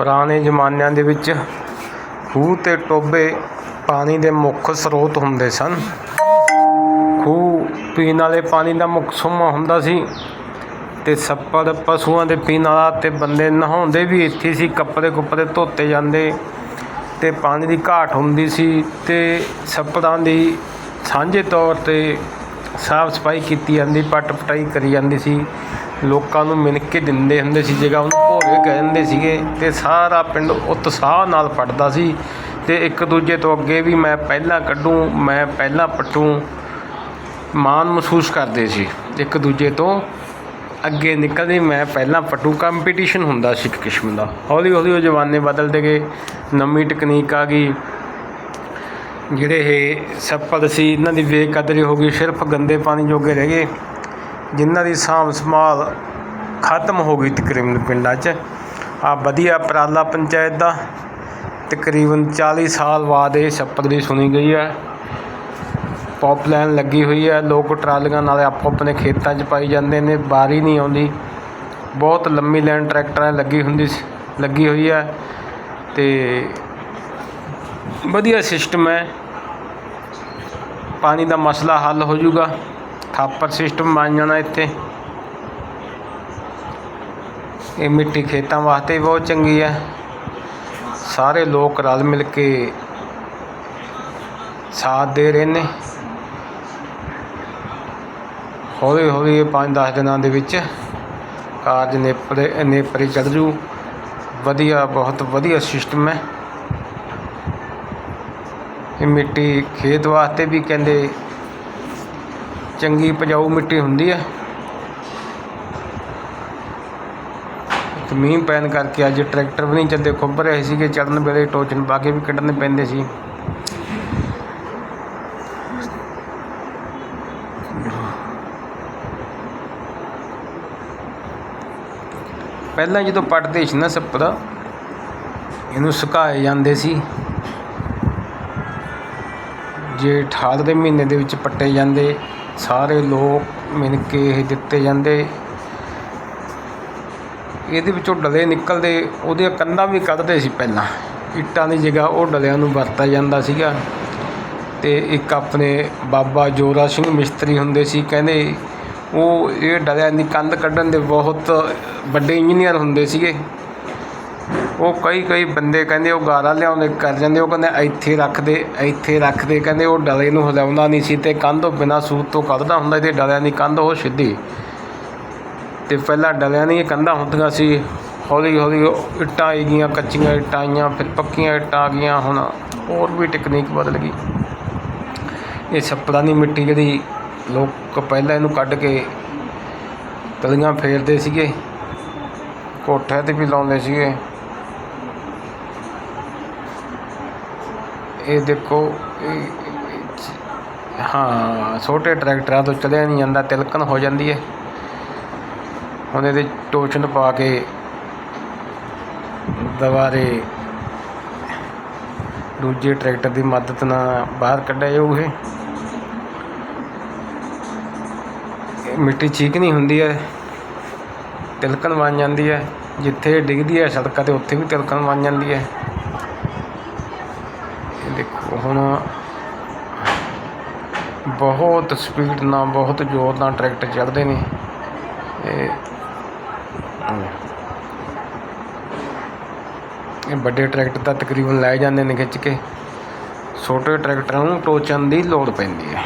ਪੁਰਾਣੇ ਜ਼ਮਾਨਿਆਂ ਦੇ ਵਿੱਚ ਖੂਹ ਤੇ ਟੋਬੇ ਪਾਣੀ ਦੇ ਮੁੱਖ ਸਰੋਤ ਹੁੰਦੇ ਸਨ। ਖੂਹ ਪੀਣ ਵਾਲੇ ਪਾਣੀ ਦਾ ਮੁੱਖ ਸੋਮਾ ਹੁੰਦਾ ਸੀ ਤੇ ਛੱਪੜ ਪਸ਼ੂਆਂ ਦੇ ਪੀਣ ਵਾਲਾ ਤੇ ਬੰਦੇ ਨਹਾਉਂਦੇ ਵੀ ਇੱਥੇ ਸੀ, ਕੱਪੜੇ ਕੁੱਪੜੇ ਧੋਤੇ ਜਾਂਦੇ ਤੇ ਪਾਣੀ ਦੀ ਘਾਟ ਹੁੰਦੀ ਸੀ ਤੇ ਛੱਪੜਾਂ ਦੀ ਸਾਂਝੇ ਤੌਰ ਤੇ ਸਾਫ਼ ਸਫ਼ਾਈ ਕੀਤੀ ਜਾਂਦੀ, ਪੱਟ ਪਟਾਈ ਕਰੀ ਜਾਂਦੀ ਸੀ। ਲੋਕਾਂ ਨੂੰ ਮਿਲ ਕੇ ਦਿੰਦੇ ਹੁੰਦੇ ਸੀ, ਜਗ੍ਹਾ ਉਹਨੂੰ ਭੋਰੇ ਕਹਿੰਦੇ ਸੀਗੇ। ਤੇ ਸਾਰਾ ਪਿੰਡ ਉਤਸ਼ਾਹ ਨਾਲ ਪੜਦਾ ਸੀ ਤੇ ਇੱਕ ਦੂਜੇ ਤੋਂ ਅੱਗੇ ਵੀ ਮੈਂ ਪਹਿਲਾਂ ਕੱਢੂੰ, ਮੈਂ ਪਹਿਲਾਂ ਪੱਟੂ, ਮਾਣ ਮਹਿਸੂਸ ਕਰਦੇ ਸੀ। ਇੱਕ ਦੂਜੇ ਤੋਂ ਅੱਗੇ ਨਿਕਲਦੇ ਮੈਂ ਪਹਿਲਾਂ ਪਟੂ। ਕੰਪੀਟੀਸ਼ਨ ਹੁੰਦਾ ਸੀ ਇੱਕ ਕਿਸਮ ਦਾ। ਹੌਲੀ ਹੌਲੀ ਉਹ ਜ਼ਮਾਨੇ ਬਦਲਦੇ ਗਏ, ਨਵੀਂ ਟੈਕਨੀਕ ਆ ਗਈ। ਜਿਹੜੇ ਇਹ ਸੱਪਲ ਸੀ, ਇਹਨਾਂ ਦੀ ਬੇਕਦਰੀ ਹੋ ਗਈ, ਸਿਰਫ ਗੰਦੇ ਪਾਣੀ ਜੋਗੇ ਰਹਿ ਗਏ, ਜਿਨ੍ਹਾਂ ਦੀ ਸਾਂਭ ਸੰਭਾਲ ਖਤਮ ਹੋ ਗਈ ਤਕਰੀਬਨ ਪਿੰਡਾਂ 'ਚ। ਆ ਵਧੀਆ ਉਪਰਾਲਾ ਪੰਚਾਇਤ ਦਾ, ਤਕਰੀਬਨ 40 ਸਾਲ ਬਾਅਦ ਇਹ ਛੱਪੜ ਦੀ ਸੁਣੀ ਗਈ ਹੈ। ਪੌਪ ਲਾਈਨ ਲੱਗੀ ਹੋਈ ਹੈ, ਲੋਕ ਟਰਾਲੀਆਂ ਨਾਲ ਆਪੋ ਆਪਣੇ ਖੇਤਾਂ 'ਚ ਪਾਈ ਜਾਂਦੇ ਨੇ, ਬਾਰੀ ਨਹੀਂ ਆਉਂਦੀ। ਬਹੁਤ ਲੰਮੀ ਲਾਈਨ ਟਰੈਕਟਰਾਂ ਲੱਗੀ ਹੁੰਦੀ ਸੀ, ਲੱਗੀ ਹੋਈ ਹੈ ਤੇ ਵਧੀਆ ਸਿਸਟਮ ਹੈ। ਪਾਣੀ ਦਾ ਮਸਲਾ ਹੱਲ ਹੋ ਜਾਊਗਾ। ਥਾਪਰ ਸਿਸਟਮ ਬਣ ਜਾਣਾ ਇੱਥੇ। ਇਹ ਮਿੱਟੀ ਖੇਤਾਂ ਵਾਸਤੇ ਵੀ ਬਹੁਤ ਚੰਗੀ ਹੈ ਸਾਰੇ ਲੋਕ ਰਲ ਮਿਲ ਕੇ ਸਾਥ ਦੇ ਰਹੇ ਨੇ। ਹੌਲੀ ਹੌਲੀ ਇਹ 5-10 ਦਿਨਾਂ ਦੇ ਵਿੱਚ ਕਾਰਜ ਨੇਪਰੇ ਨੇਪਰੇ ਚੜ੍ਹ ਜੂ। ਵਧੀਆ, ਬਹੁਤ ਵਧੀਆ ਸਿਸਟਮ ਹੈ। ਇਹ ਮਿੱਟੀ ਖੇਤ ਵਾਸਤੇ ਵੀ ਕਹਿੰਦੇ ਚੰਗੀ ਉਪਜਾਊ ਮਿੱਟੀ ਹੁੰਦੀ ਹੈ ਤੇ ਮੀਂਹ ਪੈਣ ਕਰਕੇ ਅੱਜ ਟਰੈਕਟਰ ਵੀ ਨਹੀਂ ਚੱਲਦੇ, ਖੁੱਬ ਰਹੇ ਸੀਗੇ ਚੜਨ ਵੇਲੇ ਟੋਚਨ ਪਾ ਕੇ ਵੀ ਕੱਢਣੇ ਪੈਂਦੇ ਸੀ। ਪਹਿਲਾਂ ਜਦੋਂ ਪੱਟਦੇ ਸੀ ਨਾ ਸੱਪੜਾ ਇਹਨੂੰ ਸੁਕਾਏ ਜਾਂਦੇ ਸੀ। ਜੇ ਠਾਲ ਦੇ ਮਹੀਨੇ ਦੇ ਵਿੱਚ ਪੱਟੇ ਜਾਂਦੇ, ਸਾਰੇ ਲੋਕ ਮਿਲ ਕੇ ਇਹ ਦਿੱਤੇ ਜਾਂਦੇ। ਇਹਦੇ ਵਿੱਚੋਂ ਡਲੇ ਨਿਕਲਦੇ ਉਹਦੀਆਂ ਕੰਧਾਂ ਵੀ ਕੱਢਦੇ ਸੀ ਪਹਿਲਾਂ। ਇੱਟਾਂ ਦੀ ਜਗ੍ਹਾ ਉਹ ਡਲਿਆਂ ਨੂੰ ਵਰਤਿਆ ਜਾਂਦਾ ਸੀਗਾ। ਤੇ ਇੱਕ ਆਪਣੇ ਬਾਬਾ ਜੋਰਾ ਸਿੰਘ ਮਿਸਤਰੀ ਹੁੰਦੇ ਸੀ, ਕਹਿੰਦੇ ਉਹ ਇਹ ਡਲਿਆਂ ਦੀ ਕੰਧ ਕੱਢਣ ਦੇ ਬਹੁਤ ਵੱਡੇ ਇੰਜੀਨੀਅਰ ਹੁੰਦੇ ਸੀਗੇ। ਉਹ ਕਈ ਕਈ ਬੰਦੇ ਕਹਿੰਦੇ ਉਹ ਗਾਰਾ ਲਿਆਉਂਦੇ, ਕਰ ਜਾਂਦੇ, ਉਹ ਕਹਿੰਦੇ ਇੱਥੇ ਰੱਖਦੇ ਇੱਥੇ ਰੱਖਦੇ, ਕਹਿੰਦੇ ਉਹ ਡਲੇ ਨੂੰ ਹਿਲਾਉਂਦਾ ਨਹੀਂ ਸੀ ਤੇ ਕੰਧ ਬਿਨਾਂ ਸੂਤ ਤੋਂ ਕੱਢਦਾ ਹੁੰਦਾ ਤੇ ਡਲਿਆਂ ਦੀ ਕੰਧ ਉਹ ਸਿੱਧੀ। ਤੇ ਪਹਿਲਾਂ ਡਲਿਆਂ ਦੀਆਂ ਕੰਧਾਂ ਹੁੰਦੀਆਂ ਸੀ, ਹੌਲੀ ਹੌਲੀ ਇੱਟਾਂ ਆਈ ਗਈਆਂ, ਕੱਚੀਆਂ ਇੱਟਾਂ ਆਈਆਂ, ਫਿਰ ਪੱਕੀਆਂ ਇੱਟਾਂ ਆ ਗਈਆਂ, ਹੁਣ ਹੋਰ ਵੀ ਟੈਕਨੀਕ ਬਦਲ ਗਈ। ਇਹ ਛੱਪੜਾਂ ਦੀ ਮਿੱਟੀ ਜਿਹੜੀ ਲੋਕ ਪਹਿਲਾਂ ਇਹਨੂੰ ਕੱਢ ਕੇ ਤਲੀਆਂ ਫੇਰਦੇ ਸੀਗੇ, ਕੋਠਿਆਂ ਤੇ ਵੀ ਲਾਉਂਦੇ ਸੀਗੇ। ਇਹ ਦੇਖੋ, ਇਹ ਹਾਂ, ਛੋਟੇ ਟਰੈਕਟਰਾਂ ਤੋਂ ਚਲਿਆ ਨਹੀਂ ਜਾਂਦਾ, ਤਿਲਕਣ ਹੋ ਜਾਂਦੀ ਹੈ। ਹੁਣ ਇਹਦੇ ਟੋਚਨ ਪਾ ਕੇ ਦੁਬਾਰੇ ਦੂਜੇ ਟਰੈਕਟਰ ਦੀ ਮਦਦ ਨਾਲ ਬਾਹਰ ਕੱਢਿਆ ਜਾਊ ਇਹ। ਮਿੱਟੀ ਮਿੱਟੀ ਨਹੀਂ ਹੁੰਦੀ ਹੈ, ਤਿਲਕਣ ਬਣ ਜਾਂਦੀ ਹੈ। ਜਿੱਥੇ ਡਿੱਗਦੀ ਹੈ ਸੜਕਾਂ ਤੇ, ਉੱਥੇ ਵੀ ਤਿਲਕਣ ਬਣ ਜਾਂਦੀ ਹੈ। ਬਹੁਤ ਸਪੀਡ ਨਾਲ ਬਹੁਤ ਜ਼ੋਰ ਨਾਲ ਟਰੈਕਟਰ ਚੜ੍ਹਦੇ ਨੇ। ਇਹ ਇਹ ਵੱਡੇ ਟਰੈਕਟਰ ਤਾਂ ਤਕਰੀਬਨ ਲੈ ਜਾਂਦੇ ਨੇ ਖਿੱਚ ਕੇ। ਛੋਟੇ ਟਰੈਕਟਰਾਂ ਨੂੰ ਟੋਚਣ ਦੀ ਲੋੜ ਪੈਂਦੀ ਹੈ।